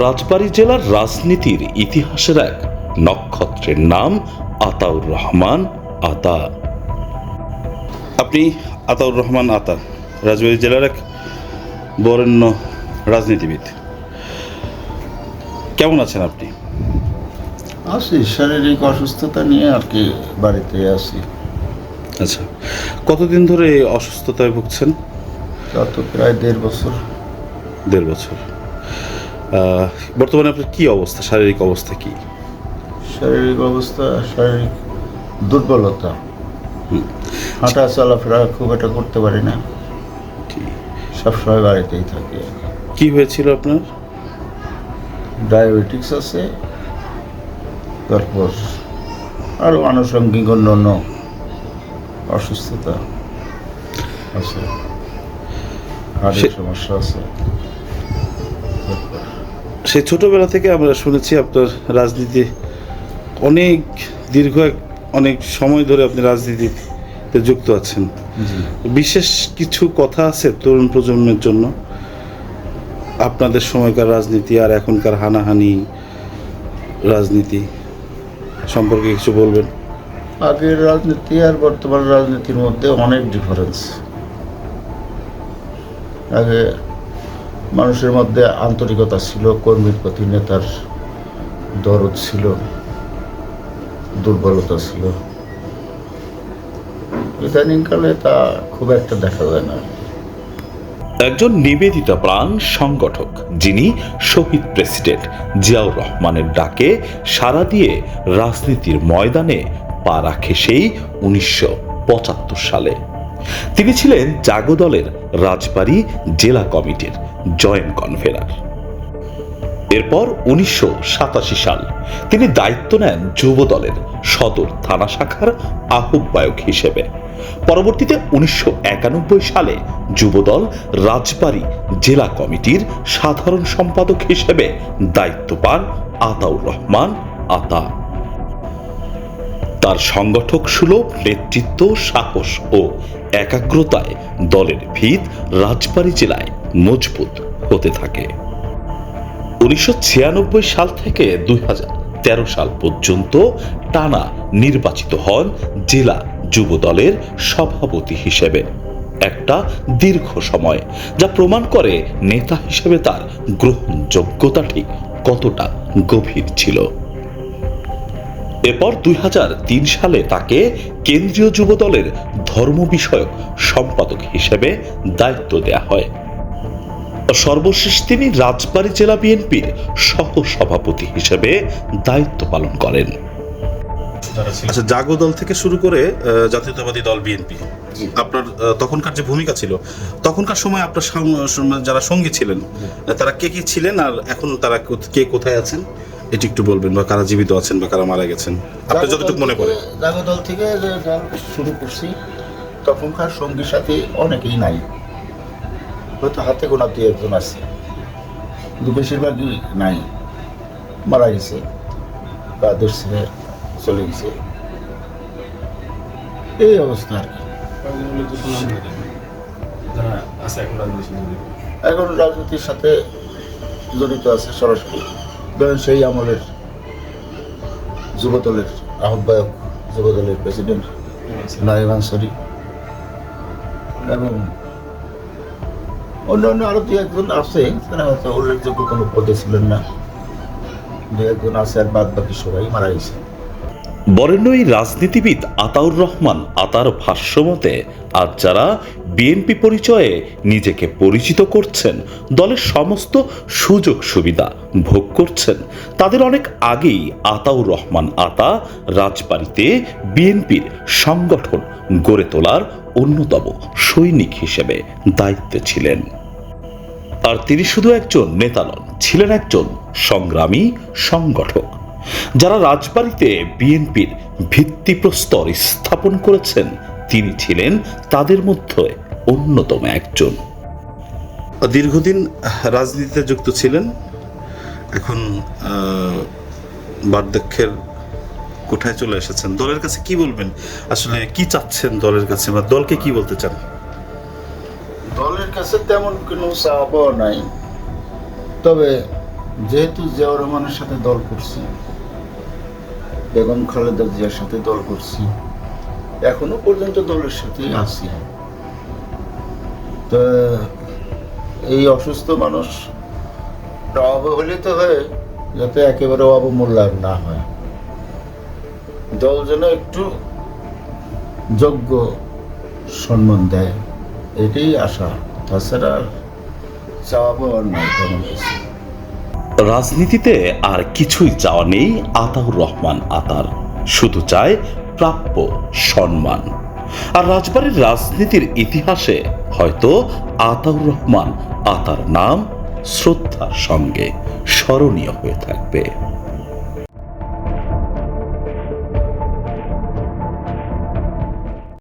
রাজবাড়ী জেলার রাজনীতির ইতিহাসের এক নক্ষত্রের নাম আতাউর রহমান আতা। আপনি আতাউর রহমান আতা রাজবাড়ী জেলার এক বরেণ্য রাজনীতিবিদ। কেমন আছেন আপনি? আছি শারীরিক অসুস্থতা নিয়ে আর কি বাড়িতে আছি। আচ্ছা কতদিন ধরে এই অসুস্থতায় ভুগছেন? তা তো প্রায় দেড় বছর। দেড় বছর। বর্তমানে আপনার কি অবস্থা? শারীরিক অবস্থা কি? শারীরিক অবস্থা শারীরিক দুর্বলতা। হাঁটা চলাফেরা খুব একটা করতে পারি না। সবসময় বাড়িতেই থাকি কি হয়েছিল আপনার? ডায়াবেটিক্স আছে তারপর আরও আনুষঙ্গিক অন্য অন্য অসুস্থতা আছে। সে- সমস্যা আছে। সেই ছোটবেলা থেকে আমরা শুনেছি আপনার রাজনীতি অনেক দীর্ঘ এক অনেক সময় ধরে আপনি রাজনীতিতে যুক্ত আছেন। বিশেষ কিছু কথা আছে তরুণ প্রজন্মের জন্য? আপনাদের সময়কার রাজনীতি আর এখনকার হানাহানি রাজনীতি সম্পর্কে কিছু বলবেন? আগের রাজনীতি আর বর্তমান রাজনীতির মধ্যে অনেক ডিফারেন্স আগে মানুষের মধ্যে আন্তরিকতা ছিল, কর্মীর প্রতি নেতার দরদ ছিল, দুর্বলতা ছিল। ইদানিংকালে তা খুব একটা দেখা যায় না। একজন নিবেদিতা প্রাণ সংগঠক, যিনি শহীদ প্রেসিডেন্ট জিয়াউর রহমানের ডাকে সাড়া দিয়ে রাজনীতির ময়দানে পা রাখে সেই উনিশশো পঁচাত্তর সালে। তিনি ছিলেন জাগদলের রাজবাড়ী জেলা কমিটির জয়েন্ট কনভেনার। এরপর উনিশশো সাতাশি সাল তিনি দায়িত্ব নেন যুব দলের সদর থানা শাখার আহ্বায়ক হিসেবে। পরবর্তীতে উনিশশো একানব্বই সালে যুবদল রাজবাড়ী জেলা কমিটির সাধারণ সম্পাদক হিসেবে দায়িত্ব পান আতাউর রহমান আতা। তার সংগঠক সুলভ, নেতৃত্ব, সাহস ও একাগ্রতায় দলের ভিত রাজবাড়ী জেলায় মজবুত হতে থাকে। উনিশশো ছিয়ানব্বই সাল থেকে দুই হাজার তেরো সাল পর্যন্ত টানা নির্বাচিত হন জেলা যুব দলের সভাপতি হিসেবে। একটা দীর্ঘ সময়, যা প্রমাণ করে নেতা হিসেবে তার গ্রহণযোগ্যতা ঠিক কতটা গভীর ছিল। এরপর দুই হাজার তিন সালে তাকে কেন্দ্রীয় যুব দলের ধর্ম বিষয়ক সম্পাদক হিসেবে দায়িত্ব দেয়া হয়। সর্বশেষ তিনি রাজবাড়ী জেলা বিএনপির সহ সভাপতি হিসেবে দায়িত্ব পালন করেন। আচ্ছা জাগো দল থেকে শুরু করে জাতীয়তাবাদী দল বিএনপি আপনার তখনকার যে ভূমিকা ছিল তখনকার সময় আপনার যারা সঙ্গী ছিলেন তারা কে কে ছিলেন আর এখন তারা কে কোথায় আছেন? এটি একটু বলবেন বা কারা জীবিত আছেন বা কারা মারা গেছেন আপনার যতটুকু মনে পড়ে। জাগদল থেকে শুরু করছি তখনকার সঙ্গী সাথী অনেকেই নাই। হয়তো হাতে গোনা দুই একজন আছে। কিন্তু বেশিরভাগই নাই। মারা গেছে বা দেশ চলে গেছে। এই অবস্থা আর কি। এখন রাজনীতির সাথে জড়িত। আছে সরাসরি। ধরেন সেই আমলের যুবদলের আহ্বায়ক, যুবদলের প্রেসিডেন্ট নাইম আনসারি। এবং অন্যান্য আরও দু একজন আছে, তারা হয়তো উল্লেখযোগ্য কোনো পদে ছিলেন না। দু একজন আছে আর বাদ বাকি সবাই মারা গেছে। বরেণ্য এই রাজনীতিবিদ আতাউর রহমান আতার ভাষ্যমতে আজ যারা বিএনপি পরিচয়ে নিজেকে পরিচিত করছেন, দলের সমস্ত সুযোগ সুবিধা ভোগ করছেন, তাদের অনেক আগেই আতাউর রহমান আতা রাজবাড়িতে বিএনপির সংগঠন গড়ে তোলার অন্যতম সৈনিক হিসেবে দায়িত্বে ছিলেন। আর তিনি শুধু একজন নেতা নন, ছিলেন একজন সংগ্রামী সংগঠক, যারা রাজবাড়িতে বিএনপির ভিত্তিপ্রস্তর স্থাপন করেছেন। তিনি ছিলেন তাদের মধ্যে অন্যতম একজন। দীর্ঘদিন রাজনীতিতে যুক্ত ছিলেন। এখন বার্ধক্যের কোঠায় চলে এসেছেন? দলের কাছে কি বলবেন? আসলে কি চাচ্ছেন দলের কাছে বা দলকে কি বলতে চান? দলের কাছে তেমন কোনো চাপও নাই। তবে যেহেতু জিয়াউর রহমানের সাথে দল করছি, বেগম খালেদা জিয়ার সাথে দল করছি, এখনও পর্যন্ত দলের সাথেই আছি। তো এই অসুস্থ মানুষ অবহেলিত হয়ে যাতে একেবারে অবমূল্যায়ন না হয়। দল যেন একটু যোগ্য সম্মান দেয়, এটাই আশা। তাছাড়া চাওয়া নাই তেমন কিছু। রাজনীতিতে আর কিছুই চাওয়া নেই আতাউর রহমান আতার। শুধু চায় প্রাপ্য সম্মান। আর রাজবাড়ির রাজনীতির ইতিহাসে হয়তো আতাউর রহমান আতার নাম শ্রদ্ধার সঙ্গে স্মরণীয় হয়ে থাকবে।